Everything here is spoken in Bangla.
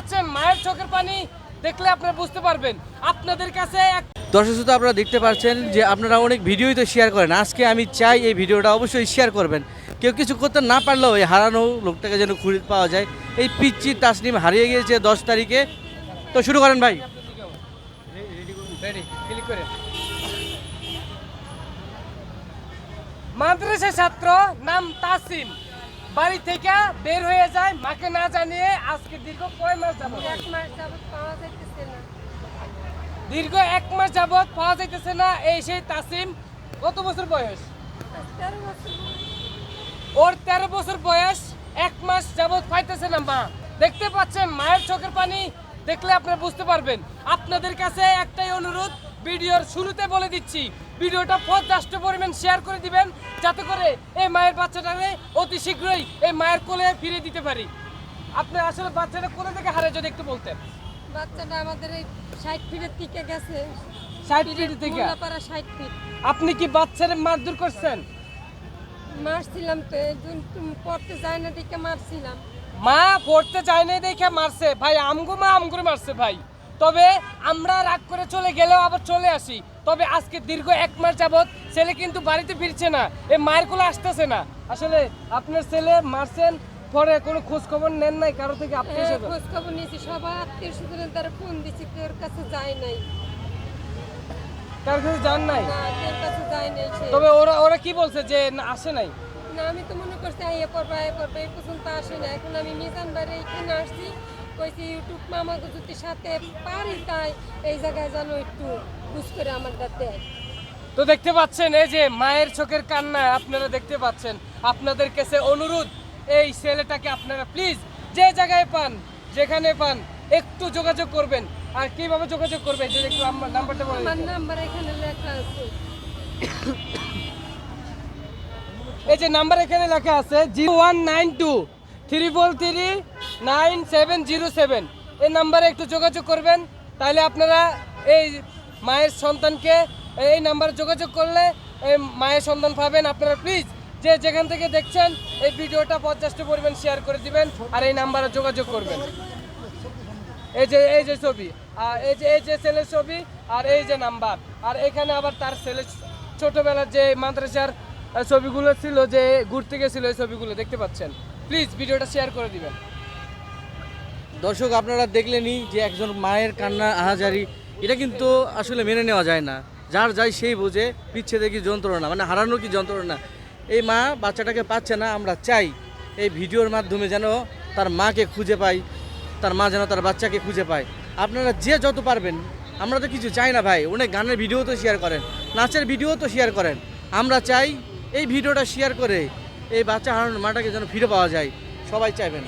পাচ্ছেন মায়ের চোখের পানি দেখলে আপনারা বুঝতে পারবেন। আপনাদের কাছে দর্শক শ্রোতা আপনারা দেখতে পাচ্ছেন যে আপনারা অনেক ভিডিওই তো শেয়ার করেন। আজকে আমি চাই এই ভিডিওটা অবশ্যই শেয়ার করবেন। কেউ কিছু করতে না পারলেও এই হারানো লোকটাকে যেন খুঁজে পাওয়া যায়। এই পিচ্ছি তাসনিম হারিয়ে গিয়েছে দশ তারিখে। তো শুরু করেন ভাই। মাদ্রাসা ছাত্র নাম তাসিম। বাড়ি থেকে বের হয়ে যায় মাকে না জানিয়ে আজকে দীর্ঘ কয় মাস যাবত এক মাস যাবত পাওয়া যাইতেছে না। দীর্ঘ এক মাস যাবত পাওয়া যাইতেছে না এই সেই তাসিম। কত বছর বয়স? ওর তেরো বছর বয়স এক মাস যাবত পাইতেছে না মা। দেখতে পাচ্ছেন মায়ের চোখের পানি দেখলে আপনারা বুঝতে পারবেন। আপনাদের কাছে একটাই অনুরোধ ভিডিওর শুরুতে বলে দিচ্ছি ভিডিওটা পর্যাপ্ত পরিমাণ শেয়ার করে দিবেন যাতে করে এই মায়ের বাচ্চাটাকে অতি শীঘ্রই এই মায়ের কোলে ফিরে দিতে পারি। আপনি আসলে বাচ্চাটা কোথা থেকে হারে যদি একটু বলতেন। বাচ্চাটা আমাদের এই ষাট ফিটের থেকে গেছে। ষাট ফিট থেকে মোল্লাপাড়া ষাট ফিট আপনি কি বাচ্চারে মারধর করছেন? মারছিলাম তো পড়তে যায় না দেখে মারছিলাম। মা পড়তে চায় না দেখে মারছে। ভাই আমগো মা আমগুলো মারছে ভাই। তবে আমরা রাগ করে চলে গেলেও আবার চলে আসি। তবে আজকে দীর্ঘ এক মাস যাবৎ ছেলে কিন্তু বাড়িতে ফিরছে না। এই মায়ের কোলে আসতেছে না। আসলে আপনার ছেলে মারছেন পরে কোনো খোঁজ খবর নেন নাই? কারও থেকে আত্মীয় হ্যাঁ, স্বজন খোঁজ খবর নিয়েছি। সবাই আত্মীয় স্বজনের দ্বারা ফোন দিচ্ছি কেউর কাছে যায় নাই। কারও কাছে জান নাই? না কেউর কাছে যায় নাই সে। তবে ওরা ওরা কি বলছে যে না, আসে নাই? না আমি তো মনে করছি আইয়ে পড়বা আইয়ে পড়বা এই পর্যন্ত আসে না এখন আমি মিজান বাড়ি এখানে আসছি। কইছি ইউটিউব মামা যদি সাথে পারি তাই এই জায়গায় যেন একটু বুঝ করে আমার দেয় তো দেখতে পাচ্ছেন এই যে মায়ের চোখের কান্না আপনারা দেখতে পাচ্ছেন আপনাদের কাছে অনুরোধ এই ছেলেটাকে আপনারা প্লিজ যে জায়গায় পান যেখানে পান একটু যোগাযোগ করবেন। আর কীভাবে যোগাযোগ করবেন যদি একটু নাম্বারটা বলে আমার নাম্বার এখানে লেখা আছে। এই যে নাম্বার এখানে লেখা আছে zero one nine two three four three nine seven zero seven. এই নাম্বারে একটু যোগাযোগ করবেন, তাহলে আপনারা এই মায়ের সন্তানকে এই নাম্বারে যোগাযোগ করলে এই মায়ের সন্তান পাবেন। আপনারা প্লিজ যে যেখান থেকে দেখছেন, এই ভিডিওটা পর্যাপ্ত পরিমাণ শেয়ার করে দিবেন আর এই নাম্বারে যোগাযোগ করবেন। এই যে এই যে ছবি, আর এই যে এই যে ছেলের ছবি, আর এই যে নাম্বার, আর এখানে আবার তার ছেলে ছোটোবেলার যে মাদ্রাসার ছবিগুলো ছিল, যে ঘুরতে গেছিল, এই ছবিগুলো দেখতে পাচ্ছেন। প্লিজ ভিডিওটা শেয়ার করে দিবেন। দর্শক, আপনারা দেখলেনই যে একজন মায়ের কান্না, আহাজারি, এটা কিন্তু আসলে মেনে নেওয়া যায় না। যার যাই সেই বোঝে পিচ্ছে কি যন্ত্রণা মানে হারানো কি যন্ত্রণা। এই মা বাচ্চাটাকে পাচ্ছে না, আমরা চাই এই ভিডিওর মাধ্যমে যেন তার মাকে খুঁজে পাই, তার মা যেন তার বাচ্চাকে খুঁজে পায়। আপনারা যে যত পারবেন, আমরা তো কিছু চাই না ভাই, অনেক গানের ভিডিও তো শেয়ার করেন, নাচের ভিডিও তো শেয়ার করেন। আমরা চাই এই ভিডিওটা শেয়ার করে এই বাচ্চা হারানোর মাটাকে যেন ফিরে পাওয়া যায়। সবাই চাইবেন।